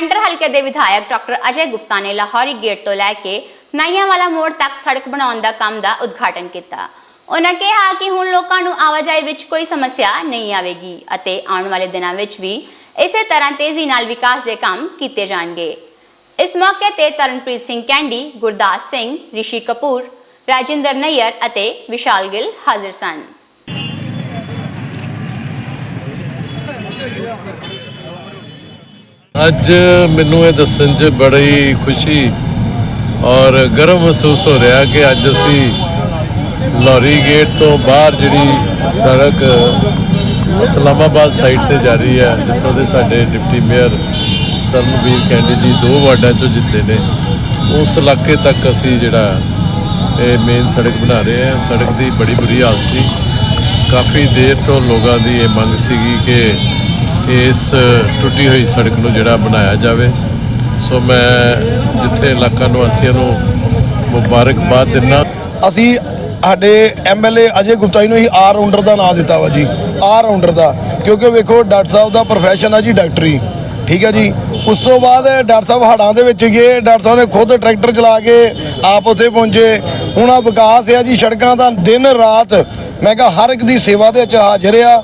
Mentor ਹਲਕੇ ਦੇ ਵਿਧਾਇਕ ਡਾਕਟਰ ਅਜੇ ਗੁਪਤਾ ਨੇ ਲਾਹੌਰੀ ਗੇਟ ਤੋਂ ਲੈ ਕੇ ਨਾਈਆਂ ਮੋੜ ਤੱਕ ਸੜਕ ਬਣਾਉਣ ਦਾ ਕੰਮ ਦਾ ਉਦਘਾਟਨ ਕੀਤਾ। ਉਹਨਾਂ ਕਿਹਾ ਕਿ ਹੁਣ ਲੋਕਾਂ ਨੂੰ ਆਵਾਜਾਈ ਵਿੱਚ ਕੋਈ ਸਮੱਸਿਆ ਨਹੀਂ ਆਵੇਗੀ ਅਤੇ ਆਉਣ ਵਾਲੇ ਦਿਨਾਂ ਵਿੱਚ ਵੀ ਇਸੇ ਤਰ੍ਹਾਂ ਤੇਜ਼ੀ ਨਾਲ ਵਿਕਾਸ ਦੇ ਕੰਮ ਕੀਤੇ ਜਾਣਗੇ। ਇਸ ਮੌਕੇ ਤੇ ਤਰਨਪ੍ਰੀਤ ਸਿੰਘ ਕੈਂਡੀ, ਗੁਰਦਾਸ ਸਿੰਘ, ਰਿਸ਼ੀ ਕਪੂਰ, ਰਾਜਿੰਦਰ ਨਈਅਰ ਅਤੇ ਵਿਸ਼ਾਲ ਗਿੱਲ ਹਾਜ਼ਰ ਸਨ। ਅੱਜ ਮੈਨੂੰ ਇਹ ਦੱਸਣ 'ਚ ਬੜੀ ਖੁਸ਼ੀ ਔਰ ਗਰਵ ਮਹਿਸੂਸ ਹੋ ਰਿਹਾ ਕਿ ਅੱਜ ਅਸੀਂ ਲੌਰੀ ਗੇਟ ਤੋਂ ਬਾਹਰ ਜਿਹੜੀ ਸੜਕ ਇਸਲਾਮਾਬਾਦ ਸਾਈਡ ਤੇ ਜਾ ਰਹੀ ਹੈ, ਜਿੱਥੋਂ ਦੇ ਸਾਡੇ ਡਿਪਟੀ ਮੇਅਰ ਕਰਮਵੀਰ ਕੈਂਡੀ ਜੀ ਦੋ ਵਾਰਡਾਂ ਚੋਂ ਜਿੱਤੇ ਨੇ, ਉਸ ਇਲਾਕੇ ਤੱਕ ਅਸੀਂ ਜਿਹੜਾ ਇਹ ਮੇਨ ਸੜਕ ਬਣਾ ਰਹੇ ਹਾਂ। ਸੜਕ ਦੀ ਬੜੀ ਬੁਰੀ ਹਾਲਤ ਸੀ। ਕਾਫੀ ਦੇਰ ਤੋਂ ਲੋਕਾਂ ਦੀ ਇਹ ਮੰਗ ਸੀਗੀ ਕਿ ਇਸ ਟੁੱਟੀ ਹੋਈ ਸੜਕ ਨੂੰ ਜਿਹੜਾ ਬਣਾਇਆ ਜਾਵੇ। ਸੋ ਮੈਂ ਜਿੱਥੇ ਇਲਾਕਾ ਨਿਵਾਸੀਆਂ ਨੂੰ ਮੁਬਾਰਕਬਾਦ ਦਿੰਦਾ ਅਸੀਂ ਸਾਡੇ ਐਮਐਲਏ ਅਜੇ ਗੁਪਤਾ ਜੀ ਨੂੰ ਹੀ ਆਰ ਰਾਉਂਡਰ ਦਾ ਨਾਮ ਦਿੱਤਾ ਵਾ ਜੀ। ਆਰ ਰਾਉਂਡਰ ਦਾ। ਕਿਉਂਕਿ ਵੇਖੋ, ਡਾਕਟਰ ਸਾਹਿਬ ਦਾ ਪ੍ਰੋਫੈਸ਼ਨ ਆ ਜੀ ਡਾਕਟਰੀ। ਠੀਕ ਹੈ ਜੀ? ਉਸ ਤੋਂ ਬਾਅਦ ਡਾਕਟਰ ਸਾਹਿਬ ਹੜਾਂ ਦੇ ਵਿੱਚ ਗਏ। ਡਾਕਟਰ ਸਾਹਿਬ ਨੇ ਖੁਦ ਟਰੈਕਟਰ ਚਲਾ ਕੇ ਆਪ ਉੱਥੇ ਪਹੁੰਚੇ। ਹੁਣ ਆ ਵਿਕਾਸ ਆ ਜੀ ਸੜਕਾਂ ਦਾ। ਦਿਨ ਰਾਤ ਮੈਂ ਕਿਹਾ ਹਰ ਇੱਕ ਦੀ ਸੇਵਾ ਦੇ ਵਿੱਚ ਹਾਜ਼ਰ ਆ।